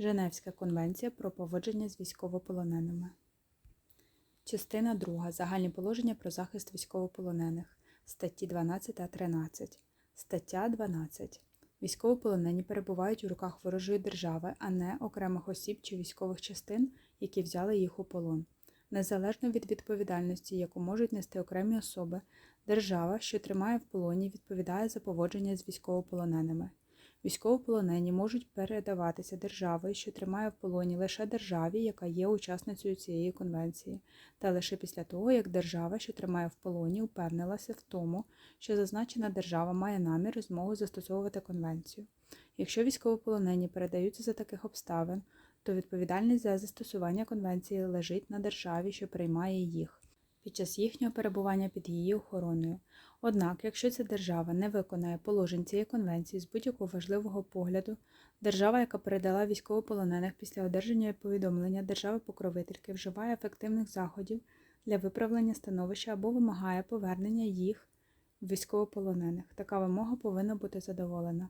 Женевська конвенція про поводження з військовополоненими. Частина 2. Загальні положення про захист військовополонених. Статті 12 та 13. Стаття 12. Військовополонені перебувають у руках ворожої держави, а не окремих осіб чи військових частин, які взяли їх у полон. Незалежно від відповідальності, яку можуть нести окремі особи, держава, що тримає в полоні, відповідає за поводження з військовополоненими. Військовополонені можуть передаватися державою, що тримає в полоні лише державі, яка є учасницею цієї конвенції, та лише після того, як держава, що тримає в полоні, упевнилася в тому, що зазначена держава має намір і змогу застосовувати конвенцію. Якщо військовополонені передаються за таких обставин, то відповідальність за застосування конвенції лежить на державі, що приймає їх під час їхнього перебування під її охороною. Однак, якщо ця держава не виконає положень цієї конвенції з будь-якого важливого погляду, держава, яка передала військовополонених після одержання повідомлення держави-покровительки, вживає ефективних заходів для виправлення становища або вимагає повернення їх військовополонених. Така вимога повинна бути задоволена.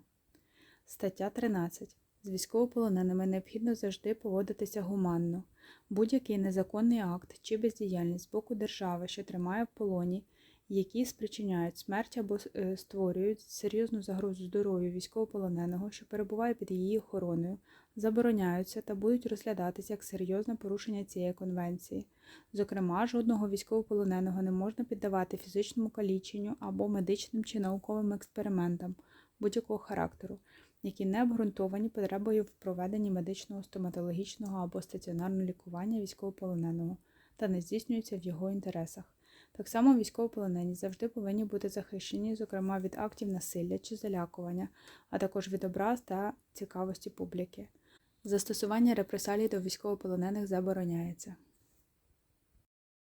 Стаття 13. З військовополоненими необхідно завжди поводитися гуманно. Будь-який незаконний акт чи бездіяльність з боку держави, що тримає в полоні, які спричиняють смерть або е, створюють серйозну загрозу здоров'ю військовополоненого, що перебуває під її охороною, забороняються та будуть розглядатися як серйозне порушення цієї конвенції. Зокрема, жодного військовополоненого не можна піддавати фізичному каліченню або медичним чи науковим експериментам будь-якого характеру, які не обґрунтовані потребою в проведенні медичного, стоматологічного або стаціонарного лікування військовополоненого та не здійснюються в його інтересах. Так само військовополонені завжди повинні бути захищені, зокрема від актів насилля чи залякування, а також від образ та цікавості публіки. Застосування репресалій до військовополонених забороняється.